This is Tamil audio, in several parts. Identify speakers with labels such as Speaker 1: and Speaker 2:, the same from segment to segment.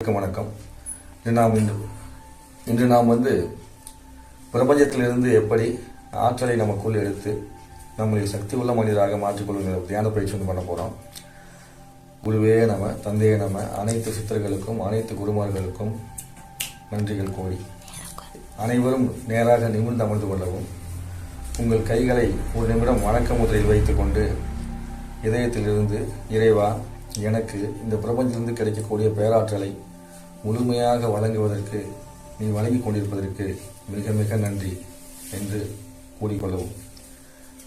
Speaker 1: வணக்கம் வணக்கம். இன்று நாம் இன்று இன்று நாம் வந்து பிரபஞ்சத்திலிருந்து எப்படி ஆற்றலை நமக்குள் எடுத்து நம்மளை சக்தி உள்ள மனிதராக மாற்றிக்கொள்கிற தியான பயிற்சி வந்து பண்ண போகிறோம் குருவே நம தந்தையே நம்ம அனைத்து சித்தர்களுக்கும் அனைத்து குருமார்களுக்கும் நன்றிகள் கோடி. அனைவரும் நேராக நிமிர்ந்து அமர்ந்து கொள்ளவும் உங்கள் கைகளை ஒரு நிமிடம் வணக்க முதலில் வைத்துக்கொண்டு இதயத்திலிருந்து இறைவா எனக்கு இந்த பிரபஞ்சத்திலிருந்து கிடைக்கக்கூடிய பேராற்றலை முழுமையாக வழங்குவதற்கு நீ வழங்கிக் கொண்டிருப்பதற்கு மிக மிக நன்றி என்று கூறிக்கொள்ளவும்.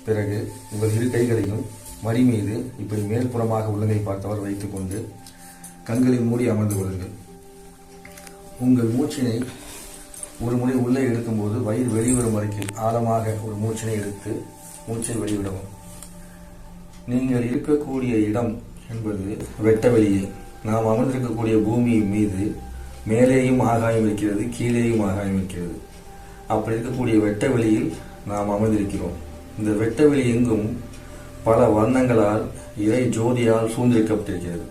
Speaker 1: பிறகு உங்கள் இரு கைகளையும் வரி மீது இப்படி மேல்புறமாக உள்ளங்கை பார்த்தவர் வைத்துக்கொண்டு கண்களை மூடி அமர்ந்து கொள்ளுங்கள். உங்கள் மூச்சினை ஒரு முறை உள்ளே எடுக்கும்போது வயிறு வெளிவரும் வரைக்கும் ஆழமாக ஒரு மூச்சினை எடுத்து மூச்சை வெளிவிடவும். நீங்கள் இருக்கக்கூடிய இடம் என்பது வெட்ட வெளியே. நாம் அமர்ந்திருக்கக்கூடிய பூமி மீது மேலேயும் ஆகாயம் இருக்கிறது கீழேயும் ஆகாயம் இருக்கிறது. அப்படி இருக்கக்கூடிய வெட்ட வெளியில் நாம் அமர்ந்திருக்கிறோம். இந்த வெட்ட வெளி எங்கும் பல வர்ணங்களால் இறை ஜோதியால் சூழ்ந்திருக்கப்பட்டிருக்கிறது.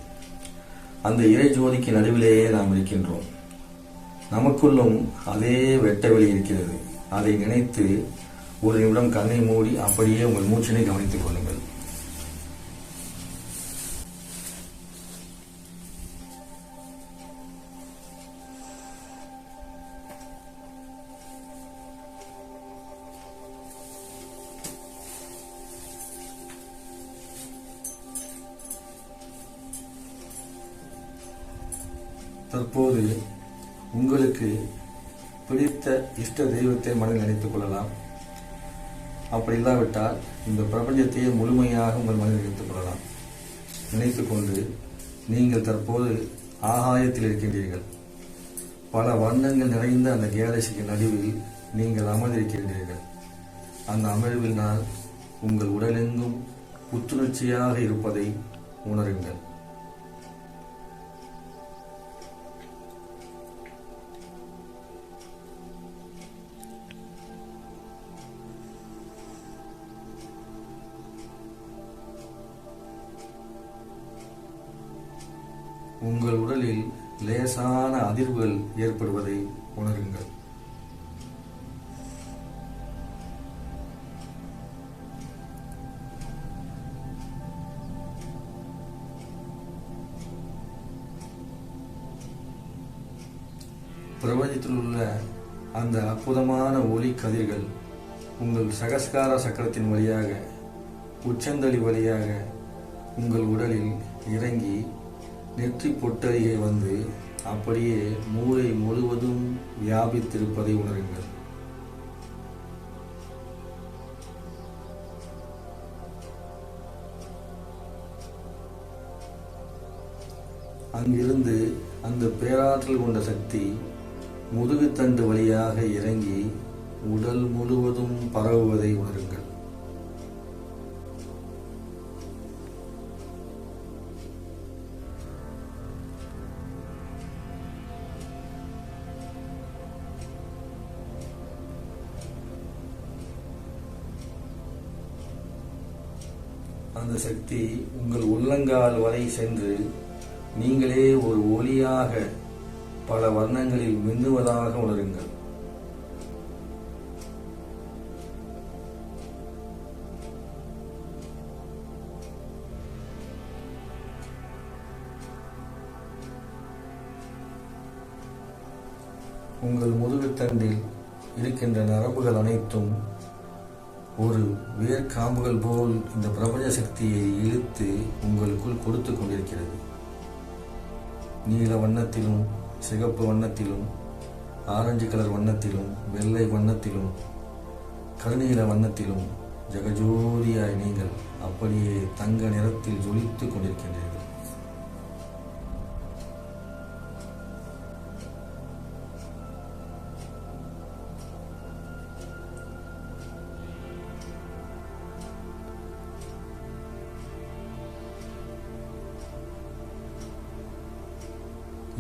Speaker 1: அந்த இறை ஜோதிக்கு நடுவிலேயே நாம் இருக்கின்றோம். நமக்குள்ளும் அதே வெட்ட வெளி இருக்கிறது. அதை நினைத்து ஒரு நிமிடம் கண்ணை மூடி அப்படியே உங்கள் மூச்சினை கவனித்துக் கொள்ளுங்கள். தற்போது உங்களுக்கு பிடித்த இஷ்ட தெய்வத்தை மனதில் நினைத்துக் கொள்ளலாம். அப்படி இல்லாவிட்டால் இந்த பிரபஞ்சத்தையே முழுமையாக உங்கள் மனதில் நினைத்துக் கொள்ளலாம். நினைத்து கொண்டு நீங்கள் தற்போது ஆகாயத்தில் இருக்கின்றீர்கள். பல வண்ணங்கள் நிறைந்த அந்த கேலக்சிக்கு நடுவில் நீங்கள் அமர்ந்திருக்கின்றீர்கள். அந்த அமர்வினால் உங்கள் உடலெங்கும் புத்துணர்ச்சியாக இருப்பதை உணருங்கள். உங்கள் உடலில் லேசான அதிர்வுகள் ஏற்படுவதை உணருங்கள். பிரபஞ்சத்தில் உள்ள அந்த அற்புதமான ஒளி கதிர்கள் உங்கள் சகஸ்கார சக்கரத்தின் வழியாக உச்சந்தளி வழியாக உங்கள் உடலில் இறங்கி நெற்றி பொட்டருகே வந்து அப்படியே மூளை முழுவதும் வியாபித்திருப்பதை உணருங்கள். அங்கிருந்து அந்த பேராற்றல் கொண்ட சக்தி முதுகுத்தண்டு வழியாக இறங்கி உடல் முழுவதும் பரவுவதை உணருங்கள். அந்த சக்தி உங்கள் உள்ளங்கால் வரை சென்று நீங்களே ஒரு ஒளியாக பல வர்ணங்களில் மின்னுவதாக உணருங்கள். உங்கள் முதுகுத்தண்டில் இருக்கின்ற நரம்புகள் அனைத்தும் ஒரு வேர்க்காம்புகள் போல் இந்த பிரபஞ்ச சக்தியை இழுத்து உங்களுக்குள் கொடுத்து கொண்டிருக்கிறது. நீல வண்ணத்திலும் சிகப்பு வண்ணத்திலும் ஆரஞ்சு கலர் வண்ணத்திலும் வெள்ளை வண்ணத்திலும் கருநீல வண்ணத்திலும் ஜெகஜோதியாய் நீங்கள் அப்படியே தங்க நிறத்தில் ஜொலித்துக் கொண்டிருக்கின்றீர்கள்.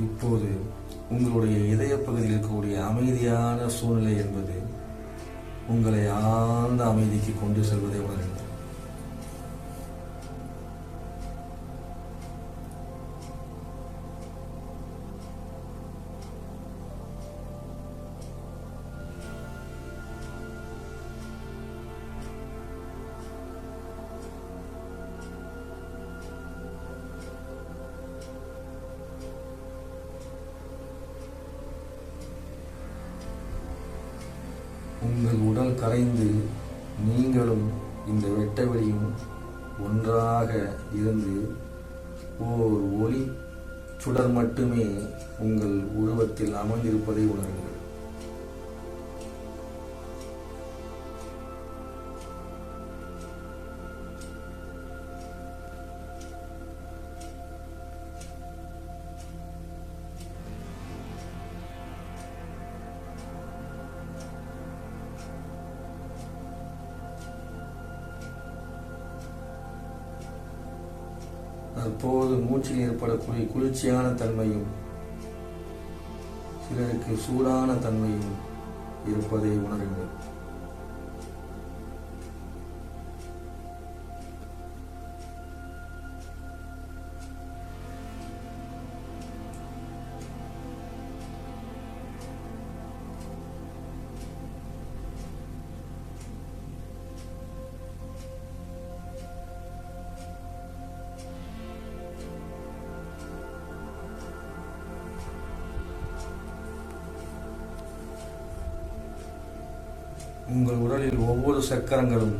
Speaker 1: இப்போது உங்களுடைய இதய பகுதியில் இருக்கக்கூடிய அமைதியான சூழ்நிலை என்பது உங்களை ஆழ்ந்த அமைதிக்கு கொண்டு செல்வதை உணருங்கள் உங்கள் உடல் கரைந்து நீங்களும் இந்த வெட்ட வெளியும் ஒன்றாக இருந்து ஓர் ஒளி சுடர் மட்டுமே உங்கள் உருவத்தில் அமர்ந்திருப்பதை உணருங்கள். ஏற்படக்கூடிய குளிர்ச்சியான தன்மையும் சிலருக்கு சூடான தன்மையும் இருப்பதை உணருங்கள். உங்கள் உடலில் ஒவ்வொரு சக்கரங்களும்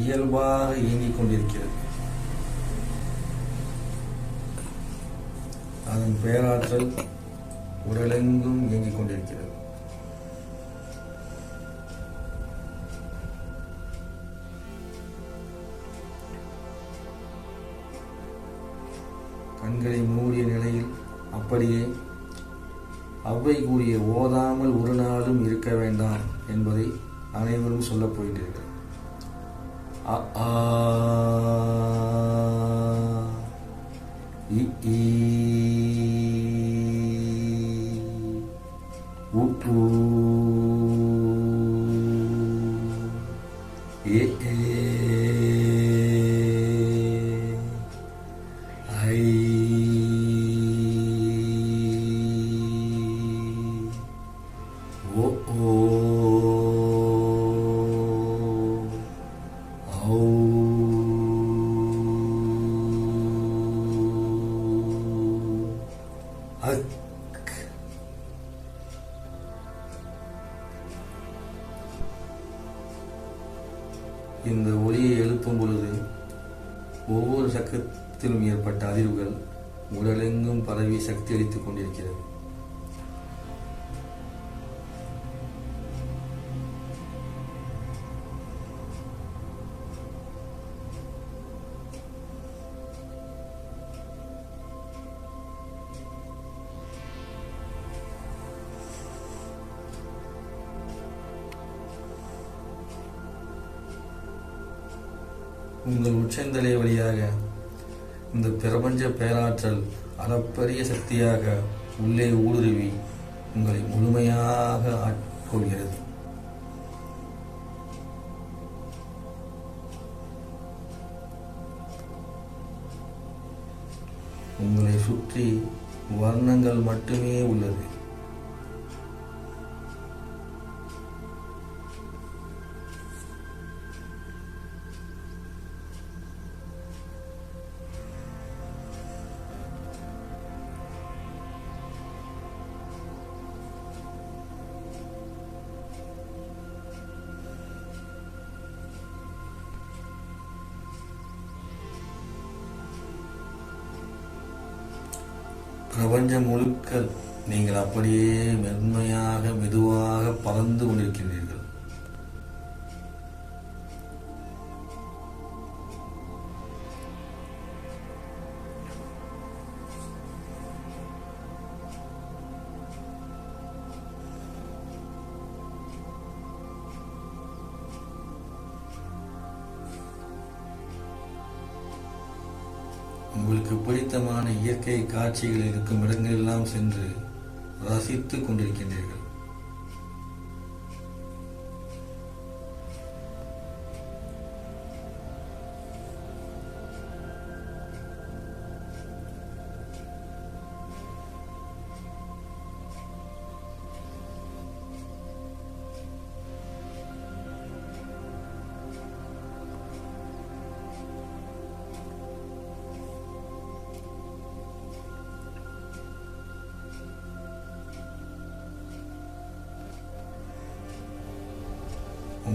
Speaker 1: இயல்பாக இயங்கிக் கொண்டிருக்கிறது. அதன் பேராற்றல் உடலெங்கும் இயங்கிக் கொண்டிருக்கிறது. கண்களை மூடிய நிலையில் அப்படியே அவ்வை கூறிய ஓதாமல் ஒரு நாளும் இருக்க வேண்டாம். என்பதை அனைவரும் சொல்லப் போகின்றீர்கள். ஆ உங்கள் உச்சந்தலை வழியாக இந்த பிரபஞ்ச பேராற்றல் அளப்பரிய சக்தியாக உள்ளே ஊடுருவி உங்களை முழுமையாக ஆட்கொள்கிறது. உங்களை சுற்றி வர்ணங்கள் மட்டுமே உள்ளது. பிரபஞ்சம் முழுக்க நீங்கள் அப்படியே மென்மையாக மெதுவாக பறந்து கொண்டிருக்கின்றீர்கள் இயற்கை காட்சிகள் இருக்கும் இடங்களெல்லாம் சென்று ரசித்துக் கொண்டிருக்கின்றீர்கள்.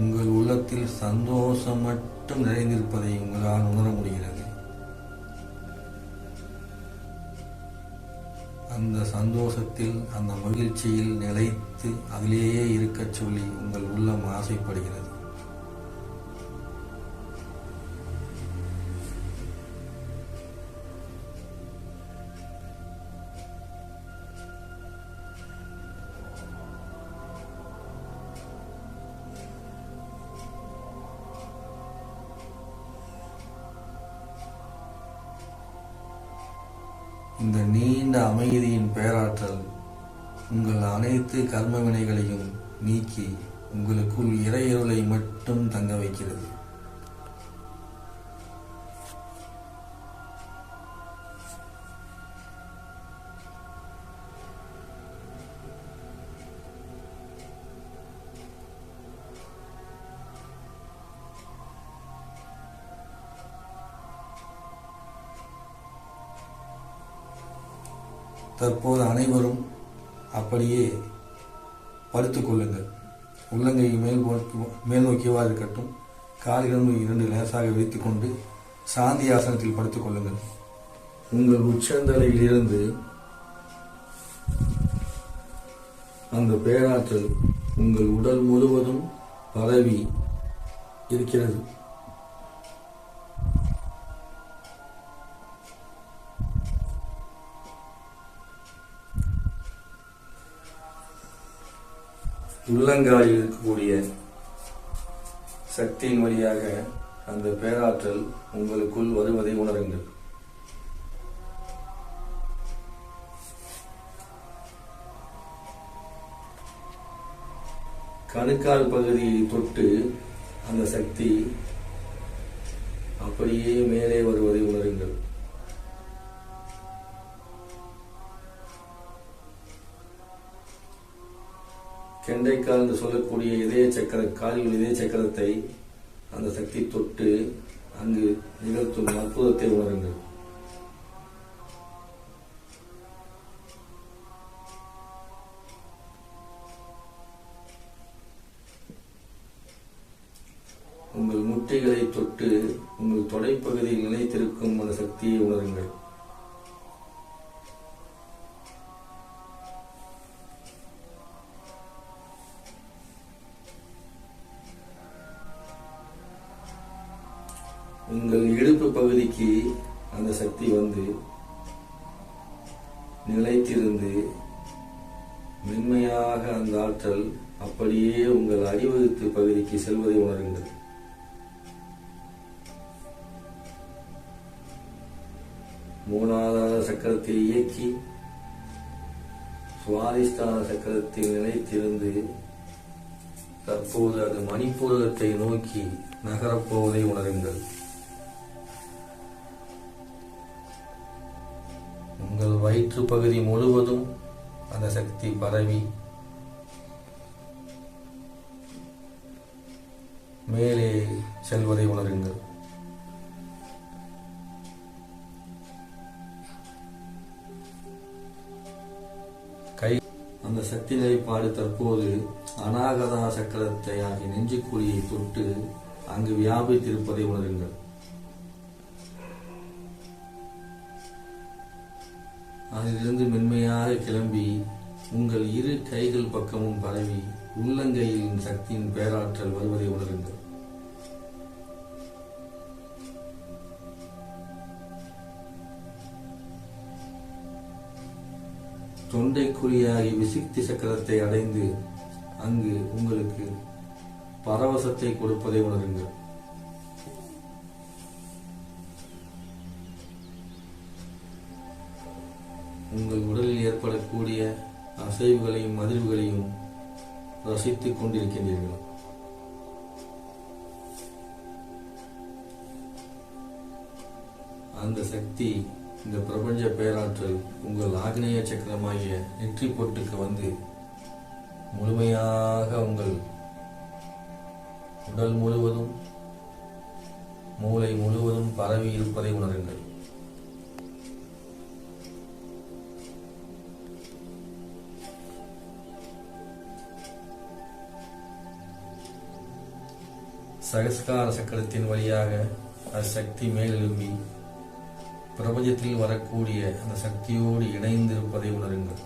Speaker 1: உங்கள் உள்ளத்தில் சந்தோஷம் மட்டும் நிறைந்திருப்பதை உங்களால் உணர முடிகிறது. அந்த சந்தோஷத்தில் அந்த மகிழ்ச்சியில் நிலைத்து அதிலேயே இருக்கச் சொல்லி உங்கள் உள்ளம் ஆசைப்படுகிறது. இந்த நீண்ட அமைதியின் பேராற்றல் உங்கள் அனைத்து கர்ம வினைகளையும் நீக்கி உங்களுக்குள் இறையருளை மட்டும் தங்க வைக்கிறது. தற்போது அனைவரும் அப்படியே படுத்துக் கொள்ளுங்கள். உள்ளங்கை மேல் மேல் நோக்கியவா இருக்கட்டும். கால்களும் இரண்டு லேசாக விரித்துக் கொண்டு சாந்தி ஆசனத்தில் படுத்துக் கொள்ளுங்கள். உங்கள் உச்சந்தலையிலிருந்து அந்த பேராற்றல் உங்கள் உடல் முழுவதும் பரவி இருக்கிறது. உள்ளங்காலில் இருக்கக்கூடிய சக்தியின் வழியாக அந்த பேராற்றல் உங்களுக்குள் வருவதை உணருங்கள். கணுக்கால் பகுதியை தொட்டு அந்த சக்தி அப்படியே மேலே வருவதை உணருங்கள். கெண்டைக்கால் என்று சொல்லக்கூடிய இதய சக்கர காலில் இதய சக்கரத்தை அந்த சக்தி தொட்டு அங்கு நிகழ்த்தும் அற்புதத்தை உணருங்கள். உங்கள் முட்டைகளை தொட்டு உங்கள் தொடைப்பகுதியில் நிலைத்திருக்கும் அந்த சக்தியை உணருங்கள். பகுதிக்கு அந்த சக்தி வந்து நிலைத்திருந்து மென்மையாக அந்த ஆற்றல் அப்படியே உங்கள் அடிவகுத்து பகுதிக்கு செல்வதை உணருங்கள். மூலாதார சக்கரத்தை இயக்கி சுவாதிஷ்டான சக்கரத்தில் நிலைத்திருந்து தற்போது அது மணிப்பூரத்தை நோக்கி நகரப்போவதை உணருங்கள். உங்கள் வயிற்று பகுதி முழுவதும் அந்த சக்தி பரவி மேலே செல்வதை உணருங்கள். கை அந்த சக்தி நிலைப்பாடு தற்போது அநாகதா சக்கரத்தை ஆகிய நெஞ்சுக்குழியை தொட்டு அங்கு வியாபித்திருப்பதை உணருங்கள். அதிலிருந்து மென்மையாக கிளம்பி உங்கள் இரு கைகள் பக்கமும் பரவி உள்ளங்கையின் சக்தியின் பேராற்றல் வருவதை உணருங்கள். தொண்டைக்குழியாகி விசிக்தி சக்கரத்தை அடைந்து அங்கு உங்களுக்கு பரவசத்தை கொடுப்பதை உணருங்கள். உங்கள் உடலில் ஏற்படக்கூடிய அசைவுகளையும் அதிர்வுகளையும் ரசித்துக் கொண்டிருக்கின்றீர்கள்? அந்த சக்தி இந்த பிரபஞ்ச பேராற்றல் உங்கள் ஆக்னேய சக்கரமாகிய நெற்றி பொட்டுக்கு வந்து முழுமையாக உங்கள் உடல் முழுவதும் மூளை முழுவதும் பரவி இருப்பதை உணருங்கள். சகஸ்கார சக்கரத்தின் வழியாக அச்சக்தி மேலெழும்பி பிரபஞ்சத்தில் வரக்கூடிய அந்த சக்தியோடு இணைந்திருப்பதை உணருங்கள்.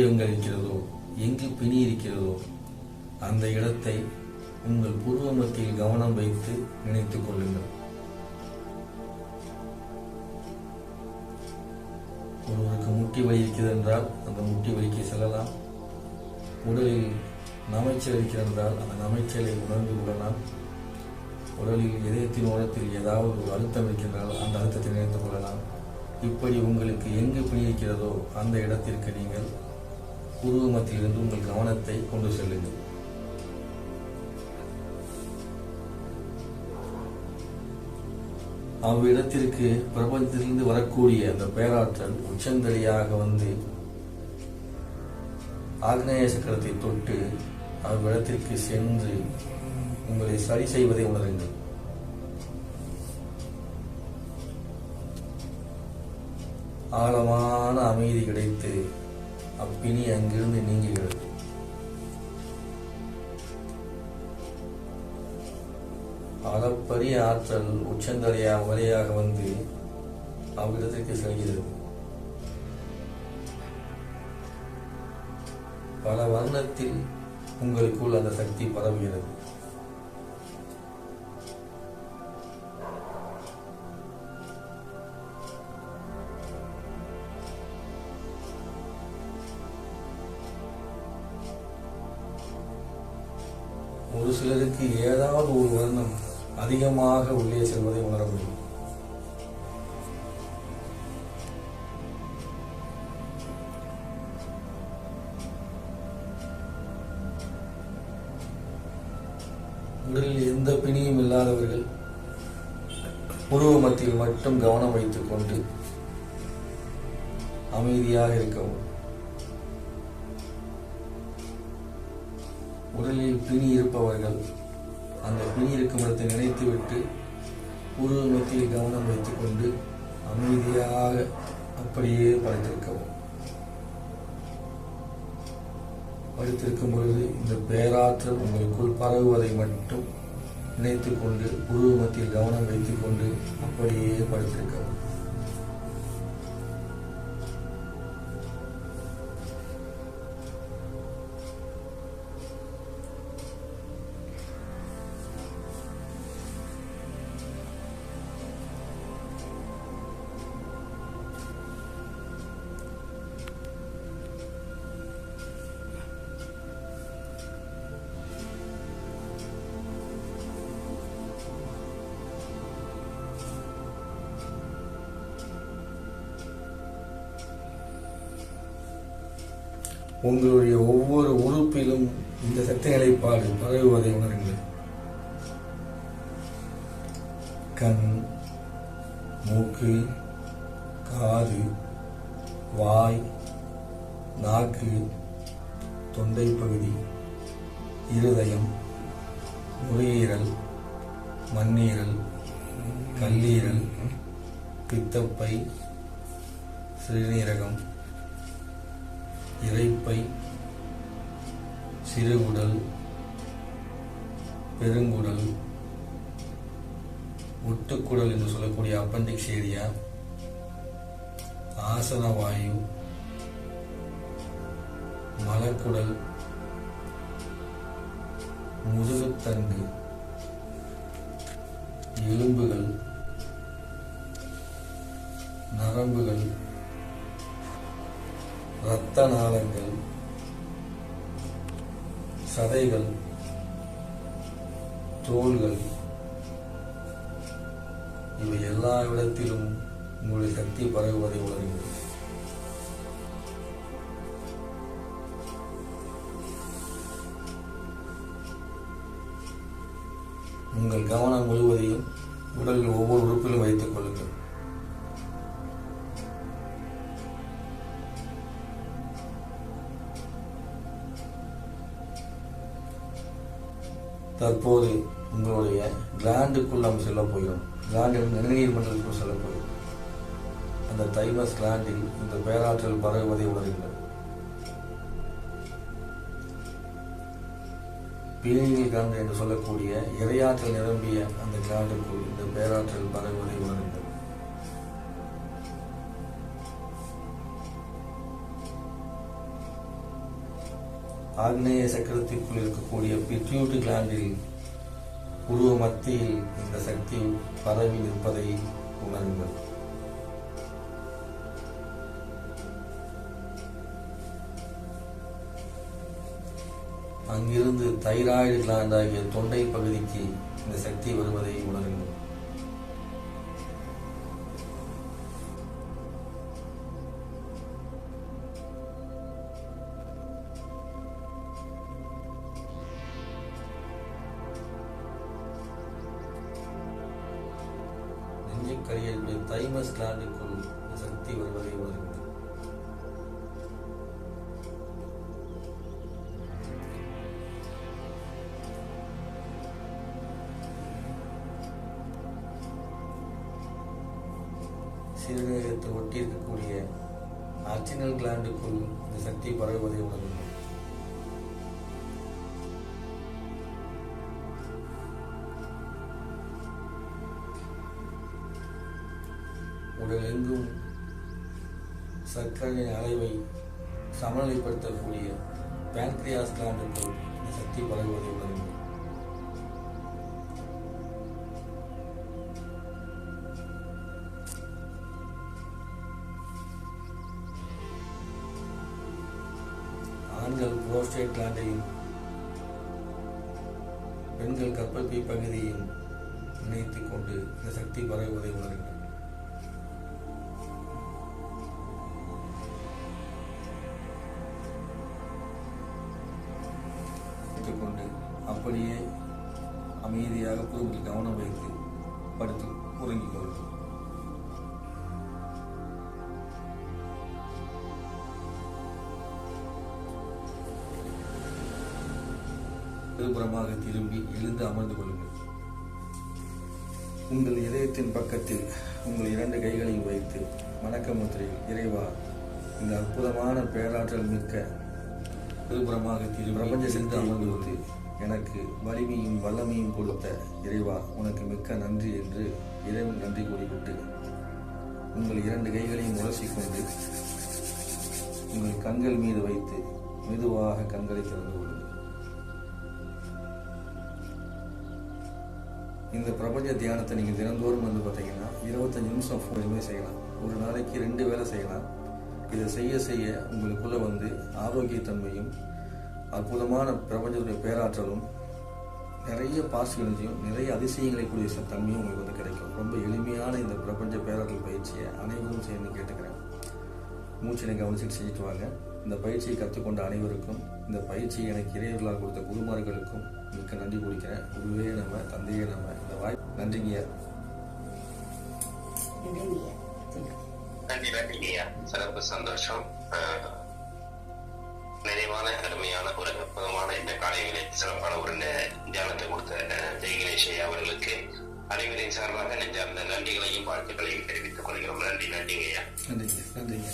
Speaker 1: எங்கு இருக்கிறதோ எங்கு பிணி இருக்கிறதோ அந்த இடத்தை உங்கள் பூர்வ மத்தியில் கவனம் வைத்து நினைத்துக் கொள்ளுங்கள். ஒருவருக்கு முட்டி வலி இருக்கிறது என்றால் அந்த முட்டி வலிக்கு செல்லலாம். உடலில் நமைச்சல் இருக்கிறது என்றால் அந்த நமைச்சலை உணர்ந்து கொள்ளலாம். உடலில் இதயத்தின் ஓரத்தில் ஏதாவது ஒரு அழுத்தம் இருக்கின்றால் அந்த அழுத்தத்தை நினைத்துக் கொள்ளலாம். இப்படி உங்களுக்கு எங்கு பிணி இருக்கிறதோ அந்த இடத்திற்கு நீங்கள் உருவமத்திலிருந்து உங்கள் கவனத்தை கொண்டு செல்லுங்கள். அவ்விடத்திற்கு பிரபஞ்சத்திலிருந்து வரக்கூடிய அந்த பேராற்றல் உச்சந்தடியாக வந்து ஆக்னேய சக்கரத்தை தொட்டு அவ்விடத்திற்கு சென்று உங்களை சரி செய்வதை உணருங்கள். ஆழமான அமைதி கிடைத்து அப்பினி அங்கிருந்து நீங்குகிறது. அளப்பரிய ஆற்றல் உச்சந்தலையா வழியாக வந்து அவ்விடத்திற்கு செல்கிறது. பல வர்ணத்தில் உங்களுக்குள் அந்த சக்தி பரவுகிறது. சிலருக்கு ஏதாவது ஒரு வர்ணம் அதிகமாக உள்ளே செல்வதை உணர முடியும் உடலில் எந்த பிணியும் இல்லாதவர்கள் உருவ மத்தியில் மட்டும் கவனம் வைத்துக் கொண்டு அமைதியாக இருக்கவும். உடலில் பிணி இருப்பவர்கள் அந்த பிணி இருக்கும் இடத்தை நினைத்துவிட்டு உருவ மத்தியில் கவனம் வைத்துக் கொண்டு அமைதியாக அப்படியே படுத்திருக்கவும். படுத்திருக்கும் பொழுது இந்த பேராற்றல் உங்களுக்குள் பரவுவதை மட்டும் நினைத்துக் கொண்டு உருவ மத்தியில் கவனம் வைத்துக் கொண்டு அப்படியே படுத்திருக்கவும். கண் மூக்கு காது வாய் நாக்கு தொண்டை பகுதி இருதயம் நுரையீரல் மண்ணீரல் கல்லீரல் பித்தப்பை சிறுநீரகம் இறைப்பை சிறுகுடல் பெருங்குடல் ஒட்டுக்குடல் என்று சொல்லக்கூடிய அப்பண்டிக்ஸ் ஏரியா ஆசன வாயு மலக்குடல் முதுகுத்தண்டு எலும்புகள் நரம்புகள் இரத்த நாளங்கள் சதைகள் தோள்கள் உங்கள் எல்லா இடத்திலும் உங்களுடைய சக்தி பரவுவதை உணர்வு உங்கள் கவனம் முழுவதையும் உடலில் ஒவ்வொரு உறுப்பிலும் வைத்துக் கொள்ளுங்கள். தற்போது கிளாண்டுக்குள் நம்ம செல்ல போகிறோம் கிளாண்டு நிணநீர் மண்டலத்துக்குள் செல்ல போகிறோம் அந்த தைமஸ் கிளாண்டில் இந்த பேராற்றல் பரவுவதை உணர்கின்றது பீனியல் கிளாண்டு என்று சொல்லக்கூடிய இரையாற்றல் நிரம்பிய அந்த கிளாண்டுக்குள் இந்த பேராற்றல் பரவுவதை உணர்கின்றது ஆக்னேய சக்கரத்திற்குள் இருக்கக்கூடிய பிட்யூட்டு கிளாண்டில் உருவ மத்தியில் இந்த சக்தி பரவி நிற்பதை உணருங்கள். அங்கிருந்து தைராய்டு கிளாண்டாகிய தொண்டை பகுதிக்கு இந்த சக்தி வருவதை உணருங்கள். தைமஸ் கிளாண்டுக்குள் இந்த சக்தி வருவதை உணர்கிறது சிறுநீரகத்தை ஒட்டி இருக்கக்கூடிய அர்ச்சினல் கிளாண்டுக்குள் இந்த சக்தி பரவுவதை உணர்கிறது உடலெங்கும் சர்க்கரையின் அளவை சமநிலைப்படுத்தக்கூடிய பேன்க்ரியாஸ் கிளாண்டுக்குள் இந்த சக்தி பரவுவதை உணருங்கள். ஆண்கள் புரோஸ்டேட் கிளாண்டையும் பெண்கள் கர்ப்பப்பை பகுதியையும் இணைத்துக் கொண்டு இந்த சக்தி பரவுவதை உணருங்கள். இருபுறமாக திரும்பி எழுந்து அமர்ந்து கொள்ளுங்கள். உங்கள் இதயத்தின் பக்கத்தில் உங்கள் இரண்டு கைகளையும் வைத்து வணக்க முத்திரையில் இறைவா இந்த அற்புதமான பேராற்றல் மிக்க இருபுறமாக திரும்பி பிரபஞ்ச சென்று அமர்ந்து கொண்டு எனக்கு வலிமையும் வல்லமையும் கொடுத்த இறைவா உனக்கு மிக்க நன்றி என்று இறைவன் நன்றி கூறிவிட்டு உங்கள் இரண்டு கைகளையும் உரசிக்கொண்டு உங்கள் கண்கள் மீது வைத்து மெதுவாக கண்களை திறந்து கொள்ளுங்கள் இந்த பிரபஞ்ச தியானத்தை நீங்கள் தினந்தோறும் வந்து பார்த்தீங்கன்னா இருபத்தஞ்சு நிமிஷம் ஃபோனுமே செய்யலாம். ஒரு நாளைக்கு ரெண்டு வேளை செய்யலாம். இதை செய்ய செய்ய உங்களுக்குள்ளே வந்து ஆரோக்கியத்தன்மையும் அற்புதமான பிரபஞ்சத்துடைய பேராற்றலும் நிறைய பாசிட்டிவ் எனர்ஜியும் நிறைய அதிசயங்களை கூடிய தன்மையும் உங்களுக்கு வந்து கிடைக்கும். ரொம்ப எளிமையான இந்த பிரபஞ்ச பேராற்றல் பயிற்சியை அனைவரும் செய்யணும்னு கேட்டுக்கிறேன். மூச்சினை கவனிச்சுட்டு செஞ்சுட்டு வாங்க. இந்த பயிற்சியை கற்றுக்கொண்ட அனைவருக்கும் இந்த பயிற்சியை எனக்கு இறைவர்களால் கொடுத்த குருமார்களுக்கும் மிக்க நன்றி கொடுக்கிறேன் குருவே நம்ம தந்தையே நம்ம இந்த வாய். நன்றிங்க
Speaker 2: நன்றி நன்றிங்கய்யா. சிறப்பு சந்தோஷம். நிறைவான அருமையான ஒரு அற்புதமான இந்த காலை வேலை சிறப்பான ஒரு தியானத்தை கொடுத்த அஹ், ஜெய் கணேஷ் ஐயா அவர்களுக்கு அனைவரின் சார்பாக நெஞ்சார்ந்த நன்றிகளையும் வாழ்த்துக்களையும் தெரிவித்துக் கொள்கிறோம். நன்றி நன்றிங்கய்யா.
Speaker 1: நன்றிங்க நன்றிங்க